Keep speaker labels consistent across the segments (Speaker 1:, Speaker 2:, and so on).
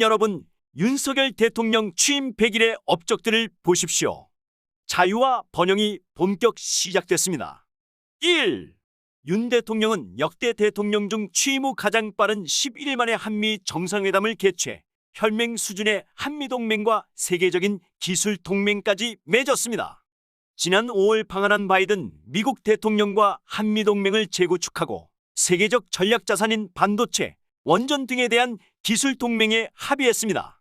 Speaker 1: 여러분, 윤석열 대통령 취임 100일의 업적들을 보십시오. 자유와 번영이 본격 시작됐습니다. 1. 윤 대통령은 역대 대통령 중 취임 후 가장 빠른 11일 만에 한미 정상회담을 개최, 혈맹 수준의 한미동맹과 세계적인 기술 동맹까지 맺었습니다. 지난 5월 방한한 바이든 미국 대통령과 한미동맹을 재구축하고 세계적 전략자산인 반도체, 원전 등에 대한 기술 동맹에 합의했습니다.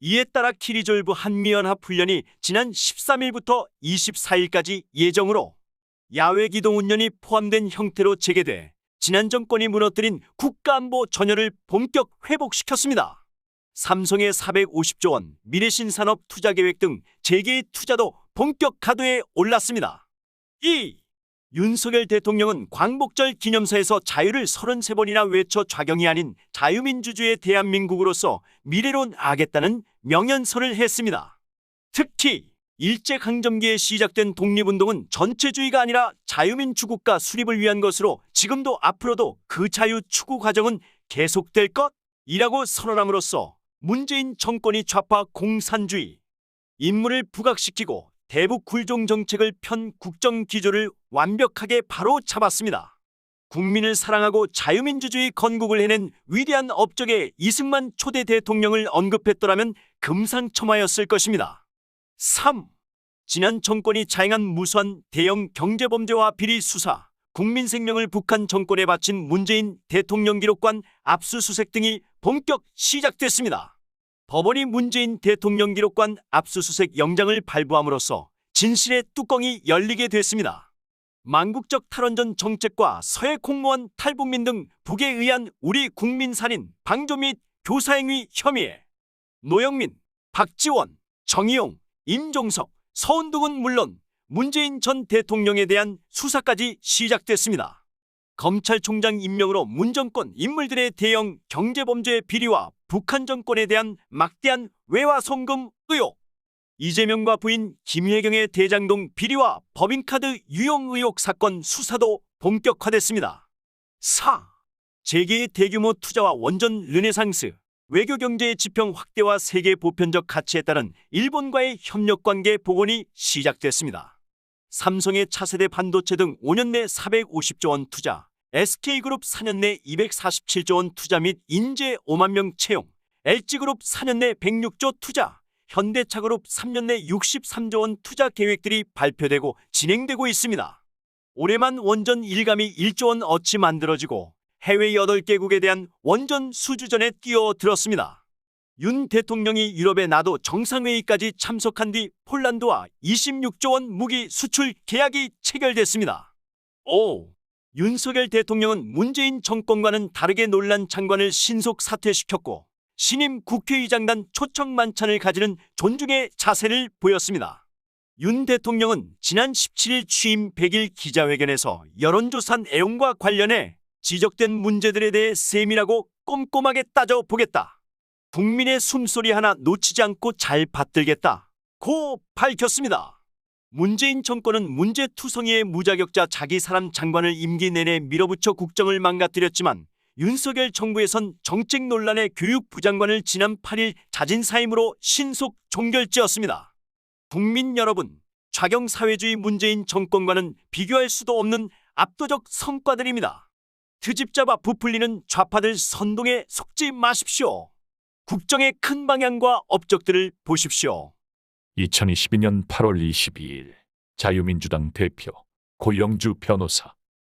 Speaker 1: 이에 따라 키리졸브 한미연합 훈련이 지난 13일부터 24일까지 예정으로 야외 기동 훈련이 포함된 형태로 재개돼 지난 정권이 무너뜨린 국가안보 전열을 본격 회복시켰습니다. 삼성의 450조 원 미래신 산업 투자 계획 등 재개의 투자도 본격 가도에 올랐습니다. 2. 윤석열 대통령은 광복절 기념사에서 자유를 33번이나 외쳐 좌경이 아닌 자유민주주의 대한민국으로서 미래로 나아가겠다는 명연설을 했습니다. 특히 일제강점기에 시작된 독립운동은 전체주의가 아니라 자유민 주국가 수립을 위한 것으로 지금도 앞으로도 그 자유 추구 과정은 계속될 것이라고 선언함으로써 문재인 정권이 좌파 공산주의 인물을 부각시키고 대북 굴종 정책을 편 국정 기조를 완벽하게 바로 잡았습니다. 국민을 사랑하고 자유민주주의 건국을 해낸 위대한 업적의 이승만 초대 대통령을 언급했더라면 금상첨화였을 것입니다. 3. 지난 정권이 자행한 무수한 대형 경제범죄와 비리 수사, 국민 생명을 북한 정권에 바친 문재인 대통령 기록관 압수수색 등이 본격 시작됐습니다. 법원이 문재인 대통령 기록관 압수수색 영장을 발부함으로써 진실의 뚜껑이 열리게 됐습니다. 망국적 탈원전 정책과 서해 공무원 탈북민 등 북에 의한 우리 국민 살인, 방조 및 교사행위 혐의에 노영민, 박지원, 정의용, 임종석, 서운동은 물론 문재인 전 대통령에 대한 수사까지 시작됐습니다. 검찰총장 임명으로 문정권 인물들의 대형 경제범죄 비리와 북한 정권에 대한 막대한 외화 송금 의혹, 이재명과 부인 김혜경의 대장동 비리와 법인카드 유용 의혹 사건 수사도 본격화됐습니다. 4. 재계의 대규모 투자와 원전 르네상스, 외교 경제의 지평 확대와 세계 보편적 가치에 따른 일본과의 협력 관계 복원이 시작됐습니다. 삼성의 차세대 반도체 등 5년 내 450조 원 투자, SK그룹 4년 내 247조 원 투자 및 인재 5만 명 채용, LG그룹 4년 내 106조 투자, 현대차그룹 3년 내 63조 원 투자 계획들이 발표되고 진행되고 있습니다. 올해만 원전 일감이 1조 원 어치 만들어지고 해외 8개국에 대한 원전 수주전에 뛰어들었습니다. 윤 대통령이 유럽에 나도 정상회의까지 참석한 뒤 폴란드와 26조 원 무기 수출 계약이 체결됐습니다. 5. 윤석열 대통령은 문재인 정권과는 다르게 논란 장관을 신속 사퇴시켰고 신임 국회의장단 초청 만찬을 가지는 존중의 자세를 보였습니다. 윤 대통령은 지난 17일 취임 100일 기자회견에서 여론조사 내용과 관련해 지적된 문제들에 대해 세밀하고 꼼꼼하게 따져보겠다. 국민의 숨소리 하나 놓치지 않고 잘 받들겠다. 고 밝혔습니다. 문재인 정권은 문제투성이의 무자격자 자기 사람 장관을 임기 내내 밀어붙여 국정을 망가뜨렸지만 윤석열 정부에선 정책 논란의 교육 부 장관을 지난 8일 자진 사임으로 신속 종결지었습니다. 국민 여러분, 좌경 사회주의 문재인 정권과는 비교할 수도 없는 압도적 성과들입니다. 트집 잡아 부풀리는 좌파들 선동에 속지 마십시오. 국정의 큰 방향과 업적들을 보십시오.
Speaker 2: 2022년 8월 22일 자유민주당 대표 고영주 변호사